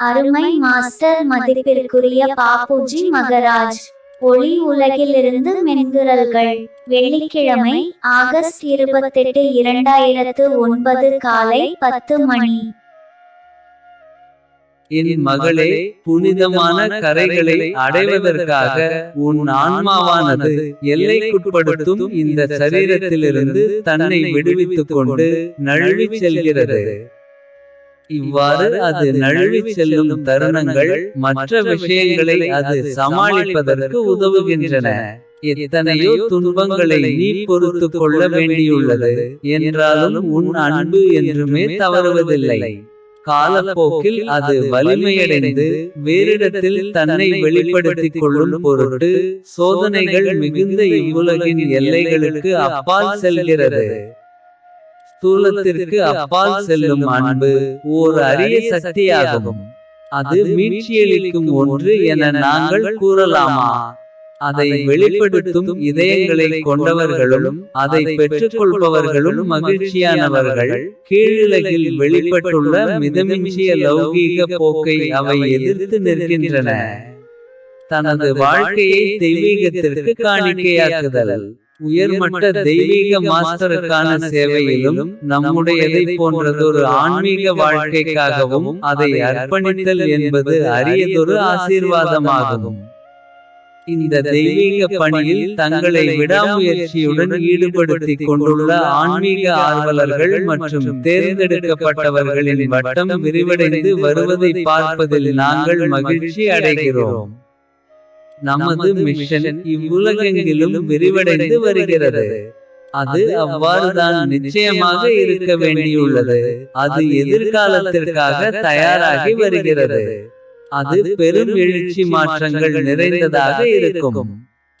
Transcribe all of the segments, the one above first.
அருமை மாஸ்டர் மதிப்பிற்குரிய பாப்புஜி மகராஜ். ஒளி உலகிலிருந்து மென்குரல்கள். வெள்ளிக்கிழமை ஆகஸ்ட் இருபத்தெட்டு இரண்டாயிரத்து ஒன்பது காலை பத்து மணி. என் மகளே புனிதமான கரைகளை அடைவதற்காக உன் ஆன்மாவானது எல்லைக்குட்படுத்தும் இந்த சரீரத்திலிருந்து தன்னை விடுவித்துக் கொண்டு நழுவிச் செல்கிறது. இவ்வாறு அது நழுவிச் செல்லும் தருணங்கள் மற்ற விஷயங்களை அது சமாளிப்பதற்கு உதவுகின்றன. எத்தனையோ துன்பங்களை நீ பொறுத்துக் கொள்ள வேண்டியுள்ளது. என்றாலும் உன் அன்பு என்றுமே தவறுவதில்லை. காலப்போக்கில் அது வலிமையடைந்து வேறிடத்தில் தன்னை வெளிப்படுத்திக் கொள்ளும் பொருட்டு சோதனைகள் மிகுந்த இவ்வுலகின் எல்லைகளுக்கு அப்பால் செல்கிறது. ஸ்தூலத்திற்கு அப்பால் செல்லும் அன்பு ஓர் அரிய சக்தியாகும். அது மீட்சியளிக்கும் ஒன்று என நாங்கள் கூறலாமா? அதை வெளிப்படுத்தும் இதயங்களை கொண்டவர்களும் அதை பெற்றுக்கொள்பவர்களும் மகிழ்ச்சியானவர்கள். கீழுலகில் வெளிப்பட்டுள்ள மிதமிஞ்சிய லௌகீக போக்கை அவை எதிர்த்து நிற்கின்றன. தனது வாழ்க்கையை தெய்வீகத்திற்கு காணிக்கையாக்குதல். உயர்மட்ட தெய்வீக மாஸ்டருக்கான சேவையிலும் நம்முடையதை போன்றதொரு ஆன்மீக வாழ்க்கைக்காகவும் அதை அர்ப்பணித்தல் என்பது அரியதொரு ஆசீர்வாதமாகும். இந்த தெய்வீக பணியில் தங்களை விடாமுயற்சியுடன் ஈடுபடுத்திக் கொண்டுள்ள ஆன்மீக ஆர்வலர்கள் மற்றும் தேர்ந்தெடுக்கப்பட்டவர்களின் வட்டம் விரிவடைந்து வருவதை பார்ப்பதில் நாங்கள் மகிழ்ச்சி அடைகிறோம். நமது மிஷன் இவ்வுலகெங்கிலும் விரிவடைந்து வருகிறது. அது அவ்வாறுதான் நிச்சயமாக இருக்க வேண்டியுள்ளது. அது எதிர்காலத்திற்காக தயாராகி வருகிறது. அது பெரும் எழுச்சி மாற்றங்கள் நிறைந்ததாக இருக்கும்.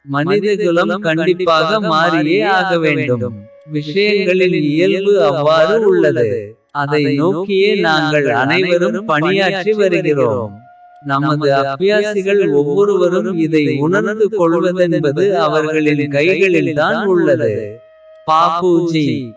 மனிதகுலம் கண்டிப்பாக மாறியே ஆக வேண்டும். விஷயங்களின் இயல்பு அவ்வாறு உள்ளது. அதை நோக்கியே நாங்கள் அனைவரும் பணியாற்றி வருகிறோம். நமது அபியாசிகள் ஒவ்வொருவரும் இதை உணர்ந்து கொள்வதென்பது அவர்களின் கைகளில்தான் உள்ளது. பாபுஜி.